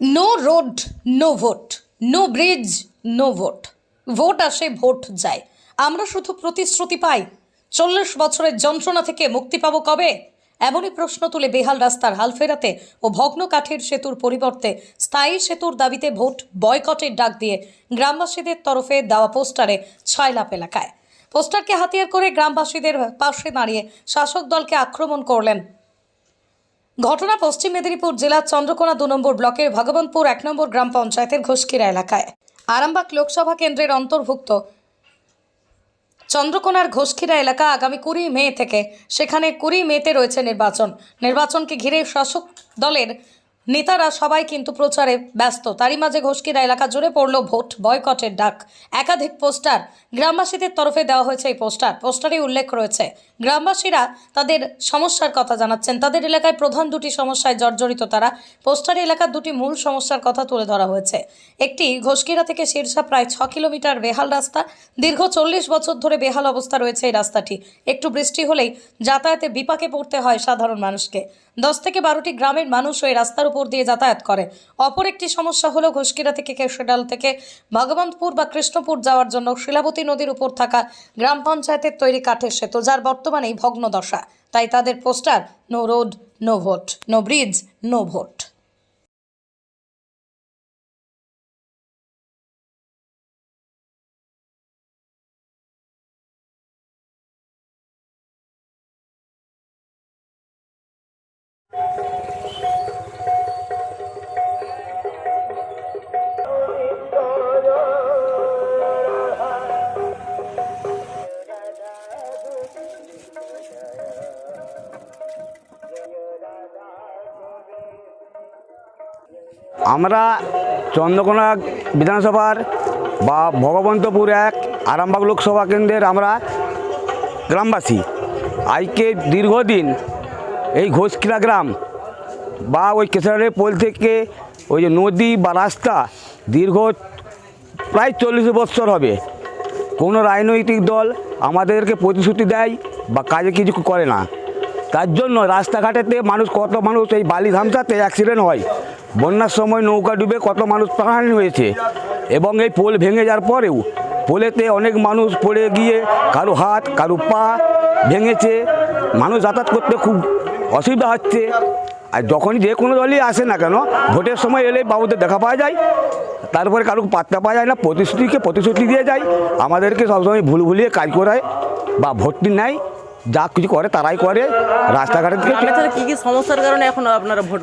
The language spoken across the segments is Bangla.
No road no vote no bridge no vote vote আসে ভোট যায়। আমরা শুধু প্রতিশ্রুতি পাই। চল্লিশ বছরের যন্ত্রণা থেকে মুক্তি পাবো কবে? এমনই প্রশ্ন তুলে বেহাল রাস্তার হাল ফেরাতে ও ভগ্ন কাঠের সেতুর পরিবর্তে স্থায়ী সেতুর দাবিতে ভোট বয়কটের ডাক দিয়ে গ্রামবাসীদের তরফে দেওয়া পোস্টারে ছয়লাপ এলাকায়। পোস্টারকে হাতিয়ার করে গ্রামবাসীদের পাশে দাঁড়িয়ে শাসক দলকে আক্রমণ করলেন ঘটনা পশ্চিম মেদিনীপুর জেলার চন্দ্রকোনা দু নম্বর ব্লকের ভগবানপুর এক নম্বর গ্রাম পঞ্চায়েতের ঘোষকিরা এলাকায়। আরামবাগ লোকসভা কেন্দ্রের অন্তর্ভুক্ত চন্দ্রকোনার ঘোষখিরা এলাকা আগামী কুড়ি মে থেকে, সেখানে কুড়ি মেতে রয়েছে নির্বাচন। নির্বাচনকে ঘিরে শাসক দলের নেতারা সবাই কিন্তু প্রচারে ব্যস্ত। তারই মাঝে ঘোষকিরা এলাকা জুড়ে পড়ল ভোট বয়কটের ডাক। একাধিক পোস্টার গ্রামবাসীদের তরফে দেওয়া হয়েছে এই পোস্টার। পোস্টারে উল্লেখ রয়েছে, গ্রামবাসীরা তাদের সমস্যার কথা জানাচ্ছেন। তাদের এলাকায় প্রধান দুটি সমস্যায় জর্জরিত তারা। পোস্টারে এলাকার দুটি মূল সমস্যার কথা তুলে ধরা হয়েছে। একটি, ঘোষকিরা থেকে শীর্ষা প্রায় ছ কিলোমিটার বেহাল রাস্তা। দীর্ঘ চল্লিশ বছর ধরে বেহাল অবস্থা রয়েছে এই রাস্তাটি। একটু বৃষ্টি হলেই যাতায়াতে বিপাকে পড়তে হয় সাধারণ মানুষকে। দশ থেকে বারোটি গ্রামের মানুষ ওই রাস্তার উপর দিয়ে যাতায়াত করে। অপর একটি সমস্যা হলো ঘোষকিরা থেকে কেশেডাল থেকে ভগবন্তপুর বা কৃষ্ণপুর যাওয়ার জন্য শিলাবতী নদীর উপর থাকা গ্রাম পঞ্চায়েতের তৈরি কাঠের সেতু যার বর্তমানেই ভগ্নদশা। তাই তাদের poster, no road, no vote, no bridge, no vote. আমরা চন্দ্রকোনা বিধানসভার বা ভগবন্তপুর এক, আরামবাগ লোকসভা কেন্দ্রের আমরা গ্রামবাসী। আজকে দীর্ঘদিন এই ঘোষকিলা গ্রাম বা ওই কেশারের পোল থেকে ওই যে নদী বা রাস্তা দীর্ঘ প্রায় চল্লিশ বছর হবে। কোনো রাজনৈতিক দল আমাদেরকে প্রতিশ্রুতি দেয় বা কাজে কিছু করে না। তার জন্য রাস্তাঘাটেতে মানুষ কত মানুষ এই বালি ধামসাতে অ্যাক্সিডেন্ট হয়। বন্যার সময় নৌকা ডুবে কত মানুষ প্রাণহানি হয়েছে। এবং এই পোল ভেঙে যাওয়ার পরেও পোলেতে অনেক মানুষ পড়ে গিয়ে কারও হাত, কারও পা ভেঙেছে। মানুষ যাতায়াত করতে খুব অসুবিধা হচ্ছে। আর যখনই যে কোনো দলই আসে না কেন, ভোটের সময় এলে বাবুদের দেখা পাওয়া যায়। তারপরে কারও পাত্তা পাওয়া যায় না, প্রতিশ্রুতিকে প্রতিশ্রুতি দিয়ে যায়। আমাদেরকে সবসময় ভুল ভুলিয়ে কাজ করায় বা ভোটটি নেয়। যা কিছু করে তারাই করে রাস্তাঘাটের দিকে কি কি সমস্যার কারণে এখন আপনারা ভোট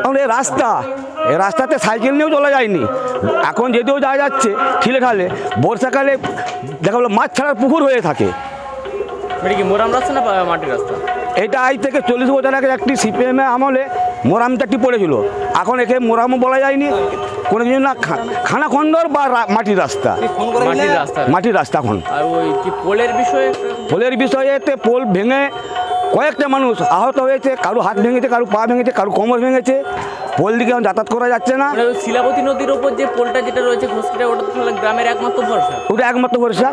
এখন এই রাস্তা এই রাস্তাতে সাইকেল নিয়েও চলা যায়নি। এখন যেতেও যাওয়া যাচ্ছে ঠিলে ঠালে বর্ষাকালে দেখা গেলো মাছ ছাড়ার পুকুর হয়ে থাকে। কি মোরাম রাস্তা না মাটির রাস্তা? এটা আজ থেকে চল্লিশ বছর আগে একটি সিপিএম আমলে মোরামটা একটি পড়েছিল। এখন একে মোরামও বলা যায়নি। কোনো কিছু না খানাখন্দর বা মাটির রাস্তা। মাটির রাস্তা। মাটির রাস্তা এখন। আর ওই কি পোলের বিষয়ে? পোলের বিষয়েতে পোল ভেঙে কয়েকটা মানুষ আহত হয়েছে কারও হাত ভেঙেছে কারও পা ভেঙেছে কারও কোমর ভেঙেছে। পোল দিকে এখন যাতায়াত করা যাচ্ছে না। শিলাবতী নদীর ওপর যে পোলটা যেটা রয়েছে ঘুষকিটা ওটা তো তাহলে গ্রামের একমাত্র ভরসা। ওটা একমাত্র ভরসা।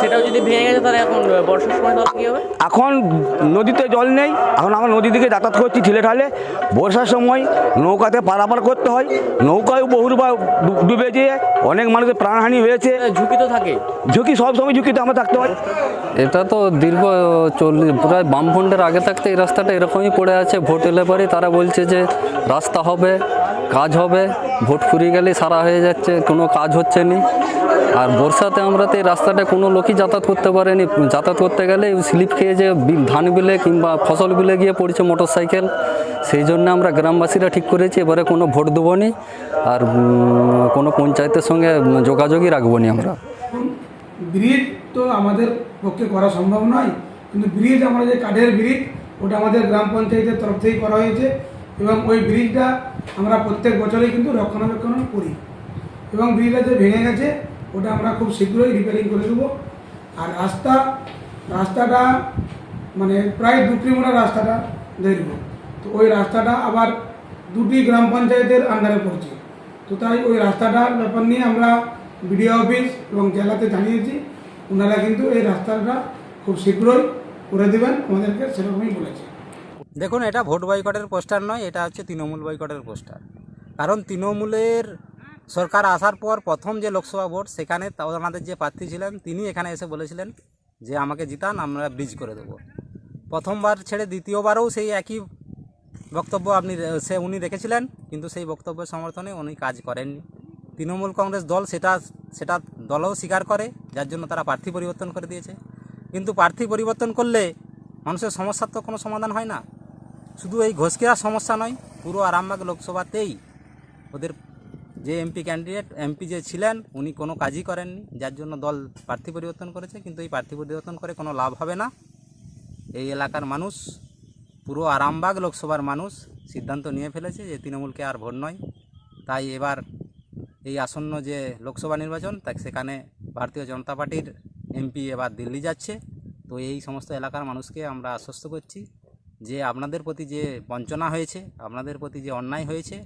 সেটাও যদি ভেঙে গেছে তাহলে এখন বর্ষার সময় তাহলে কি হবে? এখন নদীতে জল নেই। এখন আমরা নদী দিকে যাতায়াত করছি ঠিলে ঠালে। বর্ষার সময় নৌকাতে পারাপার করতে হয়। নৌকায় বহুবার ডু- ডুবে যেয়ে অনেক মানুষের প্রাণহানি হয়েছে। ঝুঁকি তো থাকে। ঝুঁকি সব সময় ঝুঁকিতে আমরা থাকতে হয়। এটা তো দীর্ঘ চল্লিশ প্রায় বামফ্রন্টের আগে থাকতে এই রাস্তাটা এরকমই পড়ে আছে। ভোট এলে পরে তারা বলছে যে রাস্তা হবে, কাজ হবে, ভোট ফুরিয়ে গেলেই সারা হয়ে যাচ্ছে, কোনো কাজ হচ্ছে না। আর বর্ষাতে আমরা তো এই রাস্তাটা কোনো লোকই যাতায়াত করতে পারেনি। যাতায়াত করতে গেলে স্লিপ খেয়ে যে ধান বিলে কিংবা ফসল বিলে গিয়ে পড়ছে মোটর সাইকেল সেই জন্য আমরা গ্রামবাসীরা ঠিক করেছি, এবারে কোনো ভোট দেবো নি, আর কোনো পঞ্চায়েতের সঙ্গে যোগাযোগই রাখব নি আমরা। ব্রিজ তো আমাদের পক্ষে করা সম্ভব নয়, কিন্তু ব্রিজ আমরা যে কাঠের ব্রিজ, ওটা আমাদের গ্রাম পঞ্চায়েতের তরফ থেকে করা হয়েছে। এবং ওই ব্রিজটা আমরা প্রত্যেক বছরেই কিন্তু রক্ষণাবেক্ষণ করি। এবং ব্রিজটা যে ভেঙে গেছে, ওটা আমরা খুব শীঘ্রই রিপেয়ারিং করে দেবো। আর রাস্তা, রাস্তাটা মানে প্রায় দু কিলোমিটার রাস্তাটা দৈর্ঘ্য। তো ওই রাস্তাটা আবার দুটি গ্রাম পঞ্চায়েতের আন্ডারে পড়ছে। তো তাই ওই রাস্তাটার ব্যাপার নিয়ে আমরা বিডিও অফিস এবং জেলাতে জানিয়েছি, ওনারা কিন্তু এই রাস্তাটা খুব শীঘ্রই করে দেবেন, আমাদেরকে সেরকমই বলেছে। দেখুন, এটা ভোট বয়কটের পোস্টার নয়, এটা হচ্ছে তৃণমূল বয়কটের পোস্টার। কারণ তৃণমূলের সরকার আসার পর প্রথম যে লোকসভা ভোট, সেখানে আমাদের যে প্রার্থী ছিলেন, তিনি এখানে এসে বলেছিলেন যে আমাকে জিতান, আমরা ব্রিজ করে দেবো। প্রথমবার ছেড়ে দ্বিতীয়বারও সেই একই বক্তব্য আপনি সে উনি রেখেছিলেন, কিন্তু সেই বক্তব্যের সমর্থনে উনি কাজ করেননি। তৃণমূল কংগ্রেস দল সেটা সেটা দলও স্বীকার করে, যার জন্য তারা প্রার্থী পরিবর্তন করে দিয়েছে। কিন্তু প্রার্থী পরিবর্তন করলে মানুষের সমস্যার তো কোনো সমাধান হয় না। শুধু এই ঘোষকেরার সমস্যা নয়, পুরো আরামবাগ লোকসভাতেই ওদের যে এমপি ক্যান্ডিডেট এমপি যে ছিলেন, উনি কোনো কাজই করেননি। যার জন্য দল প্রার্থী পরিবর্তন করেছে, কিন্তু এই প্রার্থী পরিবর্তন করে কোনো লাভ হবে না। এই এলাকার মানুষ, পুরো আরামবাগ লোকসভার মানুষ সিদ্ধান্ত নিয়ে ফেলেছে যে তৃণমূলকে আর ভোট নয়। তাই এবার এই আসন্ন যে লোকসভা নির্বাচন, তা সেখানে ভারতীয় জনতা পার্টির এমপি এবার দিল্লি যাচ্ছে। তো এই সমস্ত এলাকার মানুষকে আমরা আশ্বস্ত করছি। যে আপনাদের প্রতি যে বঞ্চনা হয়েছে, আপনাদের প্রতি যে অন্যায় হয়েছে,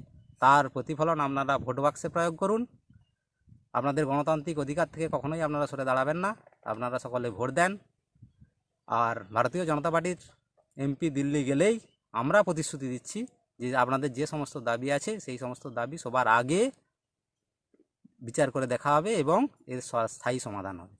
তার প্রতিফলন আপনারা ভোট বাক্সে প্রয়োগ করুন। আপনাদের গণতান্ত্রিক অধিকার থেকে কখনোই আপনারা সরে দাঁড়াবেন না। আপনারা সকলে ভোট দেন। আর ভারতীয় জনতা পার্টির এমপি দিল্লি গেলেই আমরা প্রতিশ্রুতি দিচ্ছি যে আপনাদের যে সমস্ত দাবি আছে, সেই সমস্ত দাবি সবার আগে বিচার করে দেখা হবে এবং এর স্থায়ী সমাধান হবে।